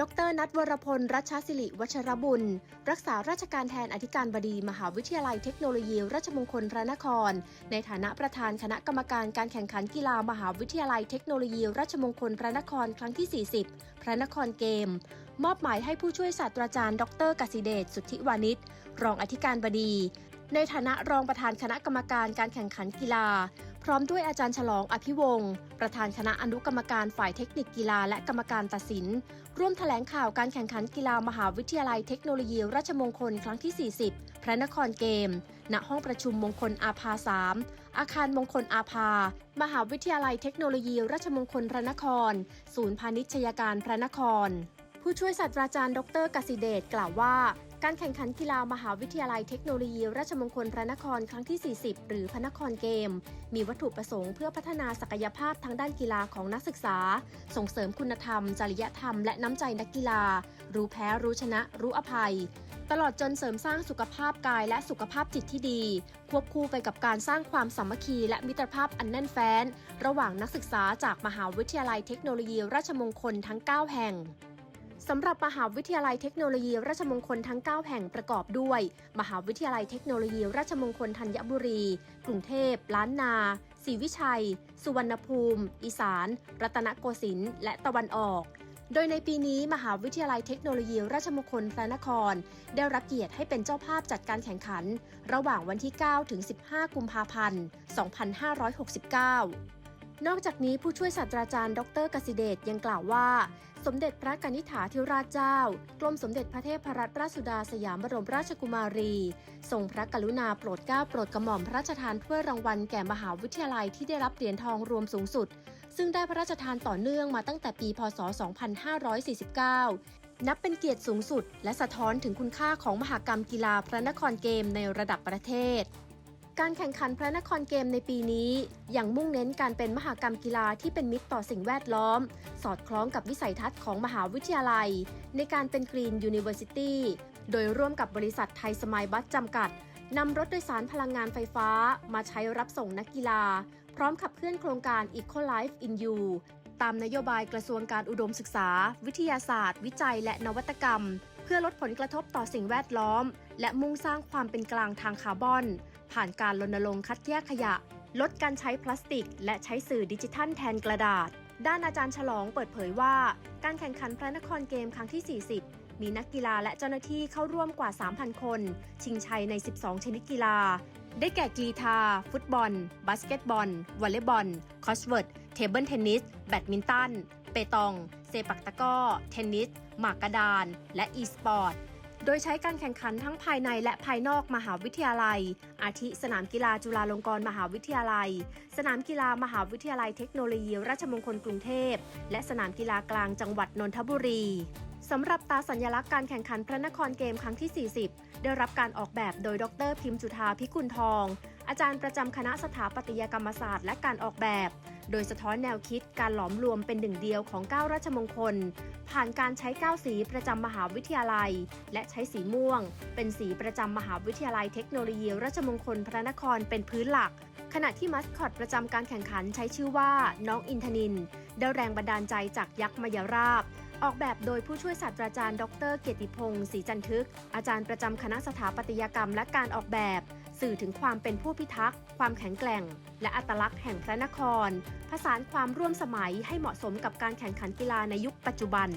ดรนัทวรพล รัชศิริวัชรบุญ รักษาราชการแทนอธิการบดี มหาวิทยาลัยเทคโนโลยี ราชมงคลพระนคร ในฐานะประธานคณะกรรมการการแข่งขันกีฬามหาวิทยาลัยเทคโนโลยี ราชมงคลพระนครครั้งที่ 40 พระนครเกม มอบหมายให้ผู้ช่วยศาสตราจารย์ ดรกสิเดชสุทธิวานิชรองอธิการบดี ในฐานะรองประธานคณะกรรมการการแข่งขันกีฬา พร้อมด้วยอาจารย์ฉลองอภิวงศ์ประธานคณะอนุกรรมการฝ่ายเทคนิคกีฬาและกรรมการตัดสิน ร่วมแถลงข่าวการแข่งขันกีฬามหาวิทยาลัยเทคโนโลยีราชมงคลครั้งที่ 40 พระนครเกม ณ ห้องประชุมมงคลอาภา 3 อาคารมงคลอาภา มหาวิทยาลัยเทคโนโลยีราชมงคลพระนคร ศูนย์พาณิชยการพระนครผู้ช่วยศาสตราจารย์ ดรกสิเดชกล่าวว่า การแข่งขันกีฬามหาวิทยาลัยเทคโนโลยี ราชมงคลพระนครครั้งที่ 40 หรือพระนครเกม มีวัตถุประสงค์เพื่อพัฒนาศักยภาพทางด้านกีฬาของนักศึกษา ส่งเสริมคุณธรรม จริยธรรม และน้ำใจนักกีฬา รู้แพ้รู้ชนะ รู้อภัย ตลอดจนเสริมสร้างสุขภาพกายและสุขภาพจิตที่ดี ควบคู่ไปกับการสร้างความสามัคคีและมิตรภาพอันแน่นแฟ้น ระหว่างนักศึกษาจากมหาวิทยาลัยเทคโนโลยี ราชมงคลทั้ง 9 แห่ง สำหรับมหาวิทยาลัยเทคโนโลยีราชมงคลทั้ง 9 แห่งประกอบด้วย มหาวิทยาลัยเทคโนโลยีราชมงคลธัญบุรี กรุงเทพ ล้านนาศรีวิชัย สุวรรณภูมิ อีสาน รัตนโกสินทร์ และตะวันออก โดยในปีนี้มหาวิทยาลัยเทคโนโลยีราชมงคลพระนคร ได้รับเกียรติให้เป็นเจ้าภาพจัดการแข่งขัน ระหว่างวันที่ 9 ถึง 15 กุมภาพันธ์ 2569 นอกจากนี้ผู้ช่วยศาสตราจารย์ ดรกสิเดชยังกล่าวว่า สมเด็จพระกนิษฐาธิราชเจ้า กรมสมเด็จพระเทพรัตนราชสุดาสยามบรมราชกุมารี ทรงพระกรุณาโปรดเกล้าโปรดกระหม่อมพระราชทานถ้วยรางวัลแก่มหาวิทยาลัยที่ได้รับเหรียญทองรวมสูงสุด ซึ่งได้พระราชทานต่อเนื่องมาตั้งแต่ปี พศ 2549 นับเป็นเกียรติสูงสุด และสะท้อนถึงคุณค่าของมหากรรมกีฬาพระนครเกมในระดับประเทศ การแข่งขันพระนครเกมในปีนี้ยังมุ่งเน้นการเป็นมหากรรมกีฬาที่เป็นมิตรต่อสิ่งแวดล้อม สอดคล้องกับวิสัยทัศน์ของมหาวิทยาลัย ในการเป็นกรีนยูนิเวอร์ซิตี้โดยร่วมกับบริษัทไทยสมายบัสจำกัดนำรถโดยสารพลังงานไฟฟ้า มาใช้รับส่งนักกีฬา พร้อมขับเคลื่อนโครงการ Eco Life in You ตามนโยบายกระทรวงการอุดมศึกษา วิทยาศาสตร์ วิจัย และนวัตกรรม เพื่อลดผลกระทบต่อสิ่งแวดล้อม และมุ่งสร้างความเป็นกลางทางคาร์บอน ผ่านการรณรงค์คัดแยกขยะ ลดการใช้พลาสติก และใช้สื่อดิจิทัลแทนกระดาษ ด้านอาจารย์ฉลองเปิดเผยว่า การแข่งขันพระนครเกมครั้งที่ 40 มีนักกีฬาและเจ้าหน้าที่เข้าร่วมกว่า 3,000 คน ชิงชัยใน 12 ชนิดกีฬา ได้แก่กีฬาฟุตบอล บาสเกตบอล วอลเลย์บอล คอสเวิร์ด เทเบิลเทนนิส แบดมินตัน เปตอง เซปักตะก้อ เทนนิส หมากกระดาน และอีสปอร์ต โดยใช้การแข่งขันทั้งภายในและภายนอกมหาวิทยาลัย อาทิสนามกีฬาจุฬาลงกรณ์มหาวิทยาลัย สนามกีฬามหาวิทยาลัยเทคโนโลยีราชมงคลกรุงเทพ และสนามกีฬากลางจังหวัดนนทบุรีสำหรับตาสัญลักษณ์การแข่งขันพระนครเกมครั้งที่ 40 ได้รับการออกแบบโดยดรพิมพ์จุธาพิกุลทอง อาจารย์ประจำคณะสถาปัตยกรรมศาสตร์และการออกแบบ โดยสะท้อนแนวคิดการหลอมรวมเป็นหนึ่งเดียวของ9ราชมงคล ผ่านการใช้9สีประจำมหาวิทยาลัย และใช้สีม่วง เป็นสีประจำมหาวิทยาลัยเทคโนโลยีราชมงคลพระนครเป็นพื้นหลัก ขณะที่มัสคอตประจำการแข่งขันใช้ชื่อว่าน้องอินทนินได้แรงบันดาลใจจากยักษ์มายราบ ออกแบบโดยผู้ช่วยศาสตราจารย์ ดร เกียรติพงศ์ศรีจันทึก อาจารย์ประจำคณะสถาปัตยกรรมและการออกแบบ สื่อถึงความเป็นผู้พิทักษ์ ความแข็งแกร่ง และอัตลักษณ์แห่งพระนคร ผสานความร่วมสมัยให้เหมาะสมกับการแข่งขันกีฬาในยุคปัจจุบัน